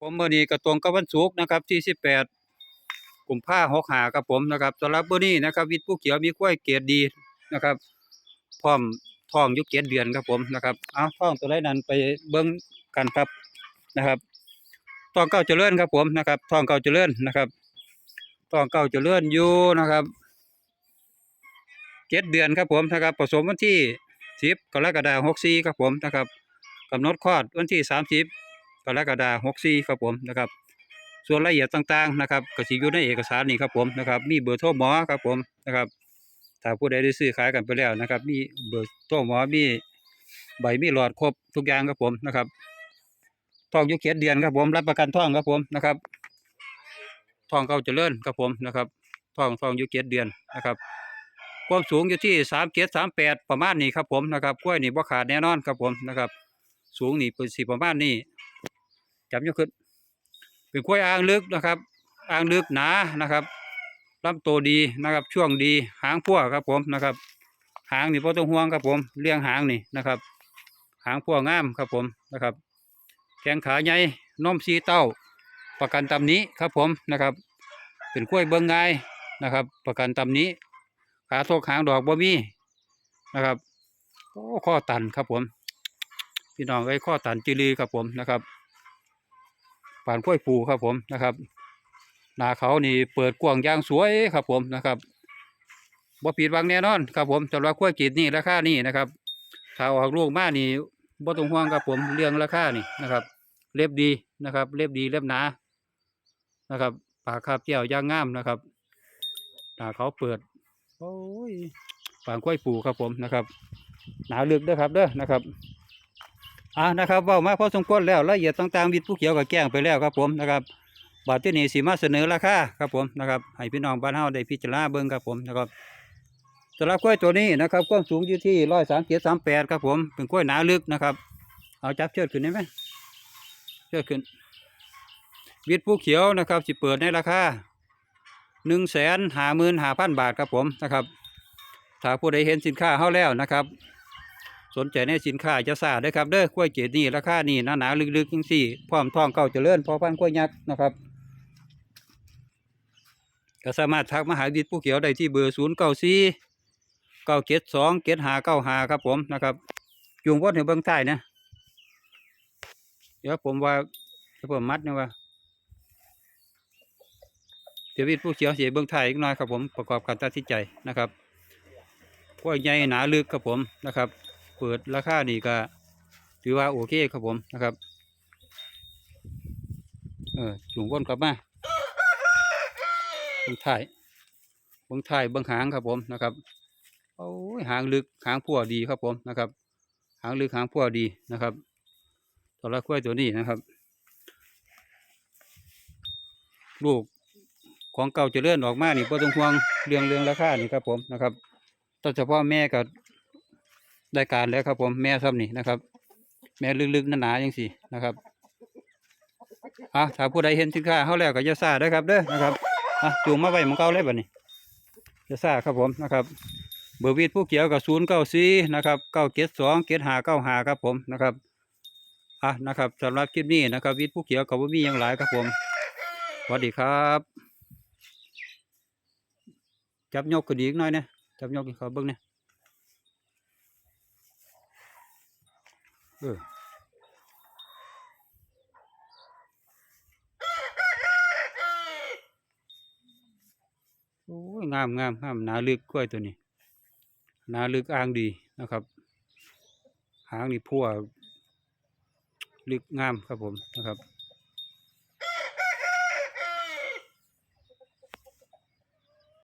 ผมเมื้อนี้ก็ตรงกับวันศุกร์นะครับที่ 18กลุ่มภาพันธ์65ครับผมนะครับสำหรับเมื้อนี้นะครับ วิทย์ผู้เขียวมีกล้วยเกรดดีนะครับ พร้อมทองยู่เจ็ดเดือนครับผมนะครับเอาทองตัวใดนั้นไปเบิ่งกันครับนะครับท้องเก้าเจริญครับผมนะครับทองเก้าเจริญนะครับท้องเก้าเจริญอยู่นะครับเจ็ดเดือนครับผมนะครับผสมวันที่สิบกรกฎาคมหกสี่ครับผมนะครับกำหนดคลอดวันที่สามสิบ รกฎาคมหกสี่ครับผมนะครับส่วนรายละเอียดต่างๆนะครับก็สิอยู่ในเอกสารนี่ครับผมนะครับมีเบอร์โทรหมอครับผมนะครับถ้าผู้ใดได้ซื้อขายกันไปแล้วนะครับ มีเบอร์โทรหมอมีใบมีหลอดครบทุกอย่างครับผมนะครับทองยุเขียเดือนครับผมรับประกันทองครับผมนะครับทองเกาเจริญครับผมนะครับทองทองยุเขียเดือนนะครับ ความสูงอยู่ที่สามเกียรสามแปดประมาณนี้ครับผมนะครับกล้วยนี่บ่ขาดแน่นอนครับผมนะครับ สูงนี่เป็นสี่ประมาณนี้ จับยกขึ้น เป็นกล้วยอ่างลึกนะครับ อ่างลึกหนานะครับลำตัวดีนะครับ ช่วงดีหางพัวครับผมนะครับ หางนี่พอต้องห่วงครับผมเลี้ยงหางนี่นะครับ หางพัวงามครับผมนะครับ แข้งขาใหญ่นมสีเต้า ประกันตำนี้ครับผมนะครับ เป็นกล้วยเบิ้งง่ายนะครับ ประกันตำนี้ ขาโทกหางดอกบ่มีนะครับข้อตันครับผม พี่น้องไอ้ข้อตันจิรีครับผมนะครับ ป่านกล้วยปูครับผมนะครับ นาเขานี่เปิดกว้างย่างสวยครับผมนะครับบ่ผิดวังแน่นอนครับผมสำหรับกล้วยกีดนี่ราคานี่นะครับถ้าออกลูกมานี่บ่ต้องห่วงครับผมเรื่องราคานี่นะครับ เล็บดีนะครับ เล็บดีเล็บหนานะครับปากคาบเจียวย่างงามนะครับหนาเขาเปิดโอ้ยปางกล้วยปูครับผมนะครับ หนาลึกเด้อครับเด้อนะครับ อ่านะครับเว่ามาพอสมควรแล้วละเอียดต่างๆวิทย์ผู้เขียวกับแก้งไปแล้วครับผมนะครับบาทที่นี่สีมาเสนอราคาครับผมนะครับให้พี่น้องบ้านเฮาได้พิจารณาเบิ่งครับผมนะครับสำหรับกล้วยตัวนี้นะครับความสูงอยู่ที่ร้อยสามเจ็ดสามแปดครับผมเป็นกล้วยหนาลึกนะครับ เอาจับเชือกขึ้นได้ไหมเชือกขึ้น วิทย์ผู้เขียวนะครับสิเปิดในราคาหนึ่งแสนห้าหมื่นห้าพันบาทครับผมนะครับถ้าผู้ใดเห็นสินค้าเฮาแล้วนะครับ สนใจในสินค้าจะทราได้อครับเด้อกล้วยเกรดนี่ราคานี่หนาๆลึกๆจังสี่พร้อมท้องเก่าเจริญพอพันกล้วยยักษ์นะครับก็สามารถทักมาหาวิทย์ผู้เขียวได้ที่เบอร์ศูนย์เก้าสี่เก้าเจ็ดสองเจ็ดหาเก้าหาครับผมนะครับจุงวัดในเบื้องใต้นะเดี๋ยวผมว่าจะเพิ่มมัดนะว่าเดี๋ยววิทย์ผู้เขียวเสียเบื้องใต้อีกหน่อยครับผมประกอบการตัดสินใจนะครับกล้วยใหญ่หนาลึกครับผมนะครับ เปิดราคานี่ก็ ถือว่าโอเคครับผมนะครับ เออจุงวนกลับมาบิ้งถ่ายบิ้งถ่ายบิ้งหางครับผมนะครับโอ้ยหางลึกหางพัวดีครับผมนะครับ หางลึกหางพัวดีนะครับตัวละกล้วยตัวนี้นะครับ ลูกของเก่าเจะเลื่อนออกมานี่พอต้องห่วงเรื่องเรื่องราคานี่ครับผมนะครับแต้เฉพาะแม่กับ ได้การแล้วครับ ผมแม่ซ้ำนี่นะครับ แม่ลึกๆหนาๆยังสินะครับอะถ้าผู้ใดเห็นสินค้าเขาแล้วก็จะซาได้ครับเด้อนะครับอะจูงมาไว้มันเก่าเลยบัดนี้จะซาครับผมนะครับ เบอร์วีดผู้เกี่ยวกับศูนย์เก้าสี่นะครับเก้าเกตสองเกตหาเก้าหาครับผมนะครับอะนะครับสำหรับคลิปนี้นะครับวีดผู้เกี่ยวกับว่ามีอย่างหลายครับผมสวัสดีครับ จับยกกระดิ่งหน่อยนะจับยกให้เขาเบิ้งเนี่ย เออโอ้ยงามงามงามนาลึกกล้วยตัวนี้นาลึกอ้างดีนะครับ หางนี่พัวลึกงามครับผมนะครับ